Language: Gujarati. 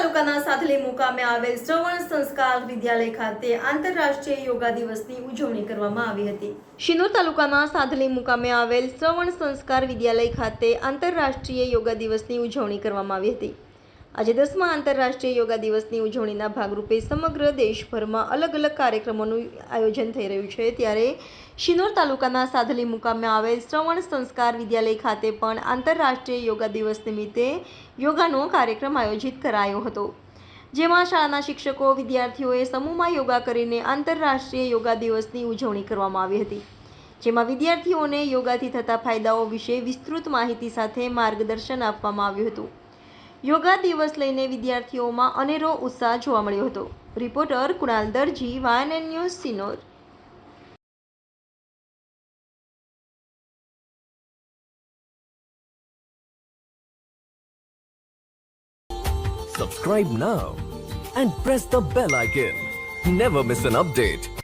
તાલુકાના સાથલી મુકામે આવેલ શ્રવણ સંસ્કાર વિદ્યાલય ખાતે આંતરરાષ્ટ્રીય યોગા દિવસની ઉજવણી કરવામાં આવી હતી. શિનોર તાલુકાના સાધલી મુકામે આવેલ શ્રવણ સંસ્કાર વિદ્યાલય ખાતે આંતરરાષ્ટ્રીય યોગા દિવસની ઉજવણી કરવામાં આવી હતી. આજે દસમા આંતરરાષ્ટ્રીય યોગા દિવસની ઉજવણીના ભાગરૂપે સમગ્ર દેશભરમાં અલગ અલગ કાર્યક્રમોનું આયોજન થઈ રહ્યું છે. ત્યારે શિનોર તાલુકાના સાધલી મુકામે આવેલ શ્રવણ સંસ્કાર વિદ્યાલય ખાતે પણ આંતરરાષ્ટ્રીય યોગા દિવસ નિમિત્તે યોગાનો કાર્યક્રમ આયોજિત કરાયો હતો. જેમાં શાળાના શિક્ષકો, વિદ્યાર્થીઓએ સમૂહમાં યોગા કરીને આંતરરાષ્ટ્રીય યોગા દિવસની ઉજવણી કરવામાં આવી હતી. જેમાં વિદ્યાર્થીઓને યોગાથી થતા ફાયદાઓ વિશે વિસ્તૃત માહિતી સાથે માર્ગદર્શન આપવામાં આવ્યું હતું. યોગા દિવસ લઈને વિદ્યાર્થીઓમાં અનેરો ઉત્સાહ જોવા મળ્યો હતો reporter Kunal Darji, YNN news, Sinor Subscribe now and press the bell icon. Never miss an update.